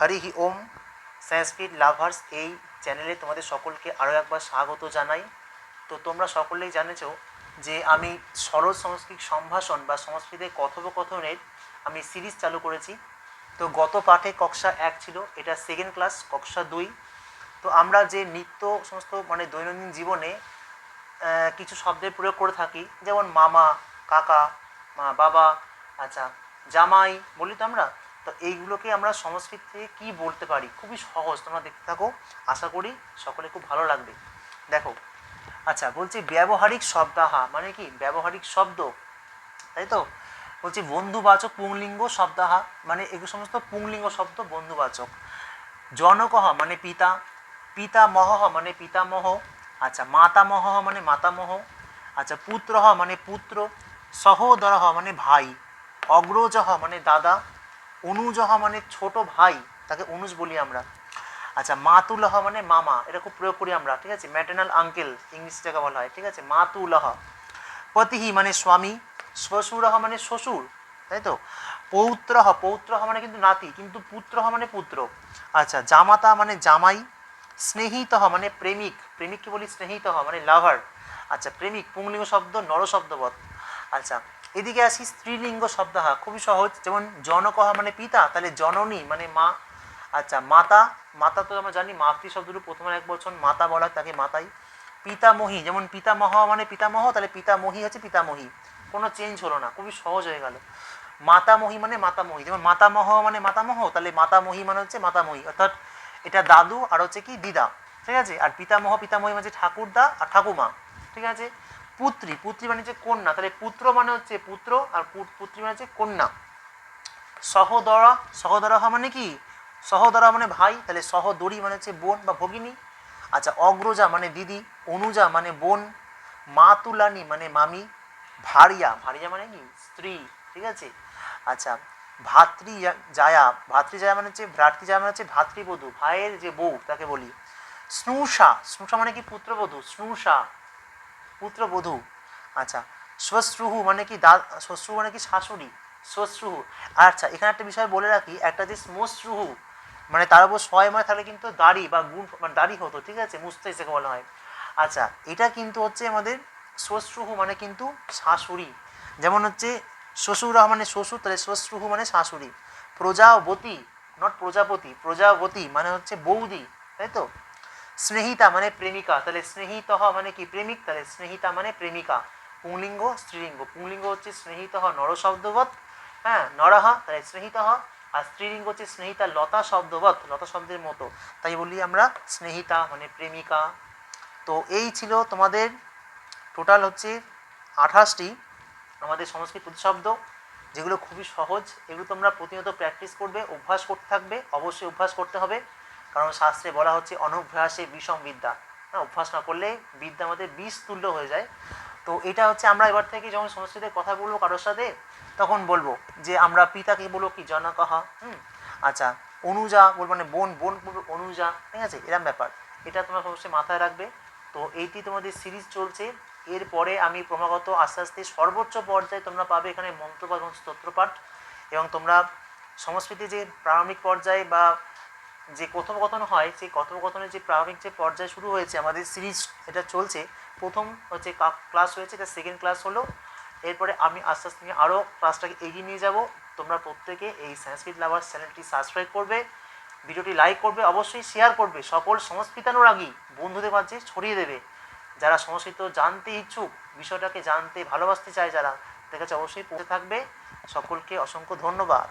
হরি হি ওম। সংস্কৃত lovers এই চ্যানেলে তোমাদের সকলকে আরও একবার স্বাগত জানাই। তো তোমরা সকলেই জানেছো যে আমি সরল সংস্কৃত সম্ভাষণ বা সংস্কৃতে কথোপকথনের আমি সিরিজ চালু করেছি। তো গত পাঠে কক্ষা এক ছিল, এটা সেকেন্ড ক্লাস কক্ষা দুই। তো আমরা যে নিত্য সমস্ত মানে দৈনন্দিন জীবনে কিছু শব্দের প্রয়োগ করে থাকি, যেমন মামা, কাকা, মা, বাবা আচ্ছা জামাই, বলি তো আমরা? তো এইগুলোকে আমরা সংস্কৃত থেকে কী বলতে পারি? খুবই সহজ, তোমরা দেখতে থাকো। আশা করি সকলে খুব ভালো লাগবে। দেখো আচ্ছা বলছি ব্যবহারিক শব্দাহা মানে কি? ব্যবহারিক শব্দ, তাই তো? বলছি বন্ধুবাচক পুংলিঙ্গ শব্দাহা মানে এগুলো সমস্ত পুংলিঙ্গ শব্দ বন্ধুবাচক। জনকহ মানে পিতা পিতামহ মানে পিতামহ আচ্ছা মাতামহ মানে মাতামহ আচ্ছা পুত্রহ মানে পুত্র, সহোদরহ মানে ভাই, অগ্রজহ মানে দাদা অনুজহ মানে ছোট ভাই, তাকে অনুজ বলি আমরা। আচ্ছা মাতুলহ মানে মামা, এটা খুব প্রয়োগ করি আমরা, ঠিক আছে? ম্যাটার্নাল আঙ্কেল ইংলিশটাকে বলা হয়, ঠিক আছে? মাতুলহ পতিহি মানে স্বামী শ্বশুরহ মানে শ্বশুর, তাই তো? পৌত্রহ পৌত্রহ মানে কিন্তু নাতি, কিন্তু পুত্রহ মানে পুত্র। আচ্ছা জামাতা মানে জামাই স্নেহিতহ মানে প্রেমিক প্রেমিককে বলি? স্নেহিতহ মানে লাভার আচ্ছা প্রেমিক, পুংলিঙ্গ শব্দ, নর শব্দবৎ। আচ্ছা এদিকে আসি স্ত্রীলিঙ্গ শব্দাহা খুবই সহজ। যেমন জনকহ মানে পিতা, তাহলে জননী মানে মা। আচ্ছা মাতা মাতা তো আমরা জানি, মাতৃ শব্দটি প্রথমে এক বছর মাতা বলা তাকে মাতাই। পিতামহী, যেমন পিতামহ মানে পিতামহ, তাহলে পিতামহী হচ্ছে পিতামহী। কোনো চেঞ্জ হলো না, খুবই সহজ হয়ে গেল। মাতামহী মানে মাতামহী, যেমন মাতামহ মানে মাতামহ, তাহলে মাতামহী মানে হচ্ছে মাতামহী। অর্থাৎ এটা দাদু আর হচ্ছে কি দিদা, ঠিক আছে? আর পিতামহ, পিতামহী মানে ঠাকুরদা আর ঠাকুমা, ঠিক আছে? পুত্রী পুত্রী মানে হচ্ছে কন্যা। তাহলে পুত্র মানে হচ্ছে পুত্র আর পুত্রী মানে হচ্ছে কন্যা। সহদরা সহদরা মানে কি? সহদরা মানে ভাই, তাহলে সহদরী মানে হচ্ছে বোন বা ভগিনী। আচ্ছা অগ্রজা মানে দিদি, অনুজা মানে বোন, মাতুলানি মানে মামি, ভারিয়া ভারিয়া মানে কি? স্ত্রী, ঠিক আছে? আচ্ছা ভাতৃ জায়া ভাতৃজায়া মানে হচ্ছে ভ্রাতৃজায়া মানে হচ্ছে ভাতৃবধূ, ভাইয়ের যে বউ, তাকে বলি। স্নুষা স্নুষা মানে কি পুত্রবধূ? স্নুষা। পুত্রবধূ। আচ্ছা শ্বশ্রুহু মানে কি দা শ্বশ্রু মানে কি শাশুড়ি? শ্বশ্রুহু আচ্ছা এখানে একটা বিষয় বলে রাখি, একটা যে শ্মশ্রুহু মানে তার উপর ছয় মানে থাকলে কিন্তু দাড়ি বা গুণ মানে দাড়ি হতো, ঠিক আছে? মুস্তে সেকে বলা হয়। আচ্ছা এটা কিন্তু হচ্ছে আমাদের শ্বশ্রুহু মানে কিন্তু শাশুড়ি। যেমন হচ্ছে শ্বশুরা মানে শ্বশুর, তাহলে শ্বশ্রুহু মানে শাশুড়ি। প্রজাবতী নট প্রজাপতি প্রজাবতী মানে হচ্ছে বৌদি, তাই তো? স্নেহিতা মানে প্রেমিকা, তাহলে স্নেহিত মানে কি? প্রেমিক, তাহলে স্নেহিতা মানে প্রেমিকা। পুংলিঙ্গ, স্ত্রীলিঙ্গ। পুংলিঙ্গ হচ্ছে স্নেহিত নর শব্দবৎ হ্যাঁ নরহ তাহলে স্নেহিত আর স্ত্রীলিঙ্গ হচ্ছে স্নেহিতা লতা শব্দবৎ, লতা শব্দের মতো। তাই বলি আমরা স্নেহিতা মানে প্রেমিকা। তো এই ছিল তোমাদের টোটাল হচ্ছে আঠাশটি আমাদের সংস্কৃত প্রতিশব্দ, যেগুলো খুবই সহজ, এগুলো তোমরা প্রতিনিয়ত প্র্যাকটিস করবে, অভ্যাস করতে থাকবে, অবশ্যই অভ্যাস করতে হবে। কারণ শাস্ত্রে বলা হচ্ছে অনভ্যাসে বিষম বিদ্যা। হ্যাঁ অভ্যাস না করলে বিদ্যা আমাদের বিষ তুল্য হয়ে যায়। তো এটা হচ্ছে আমরা এবার থেকে যখন সংস্কৃতে কথা বলব কারোর সাথে, তখন বলব যে আমরা পিতাকে বলব কি জনকহা হুম? আচ্ছা অনুজা বলব মানে বোন বোন বলব অনুজা, ঠিক আছে? এরম ব্যাপার। এটা তোমরা অবশ্যই মাথায় রাখবে। তো এইটি তোমাদের সিরিজ চলছে। এরপরে আমি ক্রমাগত আস্তে আস্তে সর্বোচ্চ পর্যায়ে তোমরা পাবে এখানে মন্ত্রপাঠ এবং স্তোত্রপাঠ। এবং তোমরা সংস্কৃতি যে প্রারম্ভিক পর্যায়ে বা যে কথোপকথন হয়, সেই কথোপকথনের যে প্রারম্ভিক যে পর্যায় শুরু হয়েছে, আমাদের সিরিজ এটা চলছে, প্রথম হচ্ছে ক্লাস হয়েছে, এটা সেকেন্ড ক্লাস হলো। এরপরে আমি আস্তে আস্তে আরও ক্লাসটাকে এগিয়ে নিয়ে যাব। তোমরা প্রত্যেকে এই সংস্কৃত লাভার্স চ্যানেলটি সাবস্ক্রাইব করবে, ভিডিওটি লাইক করবে, অবশ্যই শেয়ার করবে। সকল সংস্কৃতানুরাগী বন্ধুদের মাঝে ছড়িয়ে দেবে। যারা সংস্কৃত জানতে ইচ্ছুক, বিষয়টাকে জানতে ভালোবাসতে চায় যারা, তাদের কাছে অবশ্যই পৌঁছে থাকবে। সকলকে অসংখ্য ধন্যবাদ।